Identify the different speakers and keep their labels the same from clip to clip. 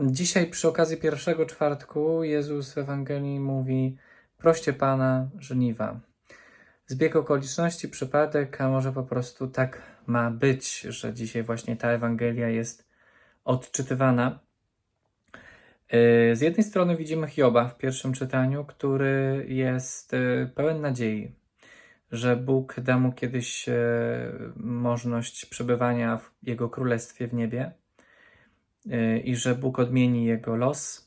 Speaker 1: Dzisiaj przy okazji pierwszego czwartku Jezus w Ewangelii mówi proście Pana żniwa. Zbieg okoliczności, przypadek, a może po prostu tak ma być, że dzisiaj właśnie ta Ewangelia jest odczytywana. Yy, Z jednej strony widzimy Hioba w pierwszym czytaniu, który jest yy, pełen nadziei, że Bóg da mu kiedyś yy, możliwość przebywania w Jego królestwie w niebie i że Bóg odmieni jego los.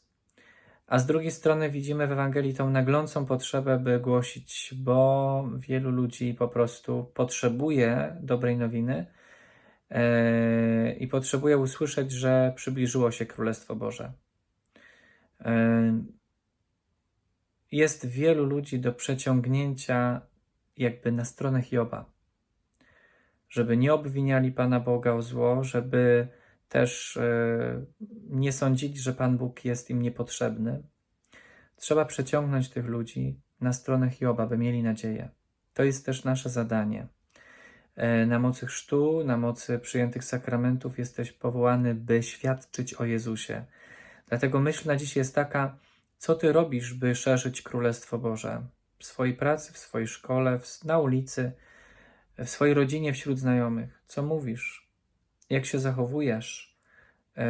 Speaker 1: A z drugiej strony widzimy w Ewangelii tą naglącą potrzebę, by głosić, bo wielu ludzi po prostu potrzebuje dobrej nowiny yy, i potrzebuje usłyszeć, że przybliżyło się Królestwo Boże. Yy, Jest wielu ludzi do przeciągnięcia jakby na stronę Hioba, żeby nie obwiniali Pana Boga o zło, żeby też e, nie sądzili, że Pan Bóg jest im niepotrzebny. Trzeba przeciągnąć tych ludzi na stronę Hioba, by mieli nadzieję. To jest też nasze zadanie. E, Na mocy chrztu, na mocy przyjętych sakramentów jesteś powołany, by świadczyć o Jezusie. Dlatego myśl na dziś jest taka, co ty robisz, by szerzyć Królestwo Boże w swojej pracy, w swojej szkole, w, na ulicy, w swojej rodzinie, wśród znajomych. Co mówisz? Jak się zachowujesz? E,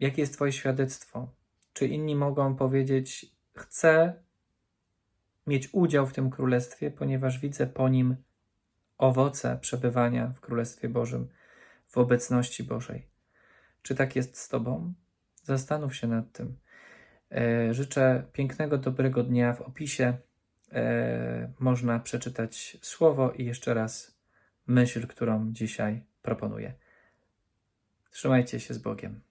Speaker 1: Jakie jest Twoje świadectwo? Czy inni mogą powiedzieć: Chcę mieć udział w tym królestwie, ponieważ widzę po nim owoce przebywania w Królestwie Bożym, w obecności Bożej. Czy tak jest z Tobą? Zastanów się nad tym. E, Życzę pięknego, dobrego dnia. W opisie e, można przeczytać słowo i jeszcze raz myśl, którą dzisiaj proponuję. Trzymajcie się z Bogiem.